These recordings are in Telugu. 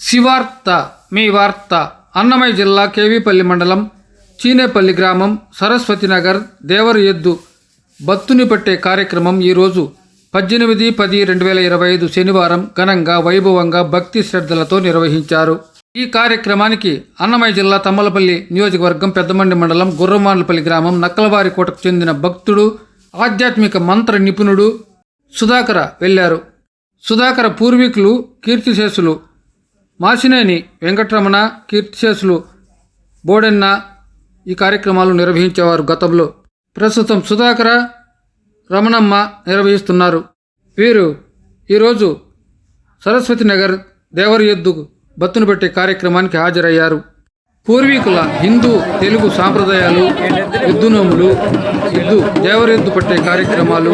శివార్త మీ వార్త అన్నమయ్య జిల్లా కేవీపల్లి మండలం చీనేపల్లి గ్రామం సరస్వతి నగర్ దేవర ఎద్దు బత్తుని పట్టే కార్యక్రమం ఈరోజు పద్దెనిమిది పది రెండు వేల ఇరవై ఐదు శనివారం ఘనంగా వైభవంగా భక్తి శ్రద్ధలతో నిర్వహించారు. ఈ కార్యక్రమానికి అన్నమయ్య జిల్లా తమ్మలపల్లి నియోజకవర్గం పెద్దమండి మండలం గుర్రమాన్లపల్లి గ్రామం నక్కలవారి కోటకు చెందిన భక్తుడు ఆధ్యాత్మిక మంత్ర నిపుణుడు సుధాకర వెళ్ళారు. సుధాకర పూర్వీకులు కీర్తిశేషులు మాసినేని వెంకటరమణ కీర్తిశేషులు బోడెన్న ఈ కార్యక్రమాలు నిర్వహించేవారు గతంలో. ప్రస్తుతం సుధాకర రమణమ్మ నిర్వహిస్తున్నారు. వీరు ఈరోజు సరస్వతి నగర్ దేవర ఎద్దు బత్తును పెట్టే కార్యక్రమానికి హాజరయ్యారు. పూర్వీకుల హిందూ తెలుగు సాంప్రదాయాలు ఎద్దునోములు ఎద్దు దేవరెద్దు పట్టే కార్యక్రమాలు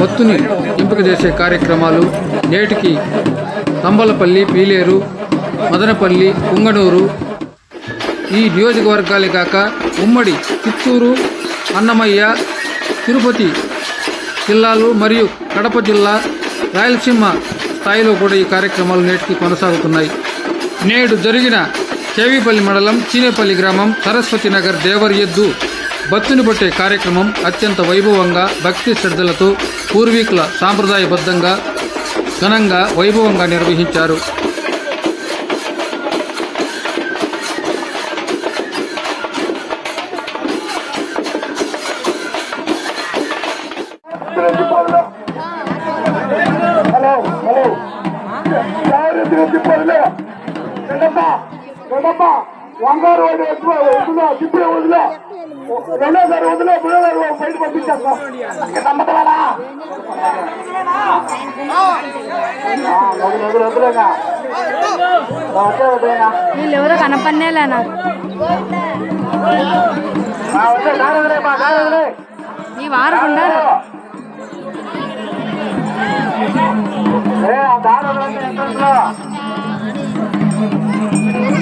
బత్తుని ఎంపిక చేసే కార్యక్రమాలు నేటికి తంబలపల్లి పీలేరు మదనపల్లి కుంగనూరు ఈ నియోజకవర్గాలే కాక ఉమ్మడి చిత్తూరు అన్నమయ్య తిరుపతి జిల్లాలు మరియు కడప జిల్లా రాయలసీమ స్థాయిలో కూడా ఈ కార్యక్రమాలు నేటికి కొనసాగుతున్నాయి. నేడు జరిగిన కేవీపల్లి మండలం చీనేపల్లి గ్రామం సరస్వతి నగర్ దేవర్ ఎద్దు బత్తుని పట్టే కార్యక్రమం అత్యంత వైభవంగా భక్తి శ్రద్ధలతో పూర్వీకుల సాంప్రదాయబద్ధంగా ఘనంగా వైభవంగా నిర్వహించారు. Hello hello. రెండమ్మ వంగారు వాడి ఎక్కువ వదిలో తిప్పే వదిలో రెండోసారి వదిలో మూడోసారి బయట పంపించేస్తా. నమ్మకమేనా? వదిలే వదిలేనా? ఓకే వదిలేనా? వీళ్ళు ఎవరో కనపడనేలే నాకు. వదిలే దాని వదిలే మా దాని వదిలే.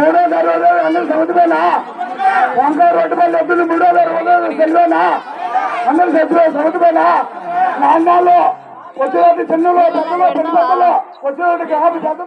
మూడో రోజు అందరూ సముద్రమేనా? వంకాయ రోడ్డు పైన ఎద్దులు మూడో రోజు సెల్వేనా అందరూ సభ్యులు సముద్రమేనా? నాన్నాళ్ళు వచ్చేవాటి చిన్నలో పెద్దలో పెద్ద పెద్దలో వచ్చేవాటికి ఆపి పెద్ద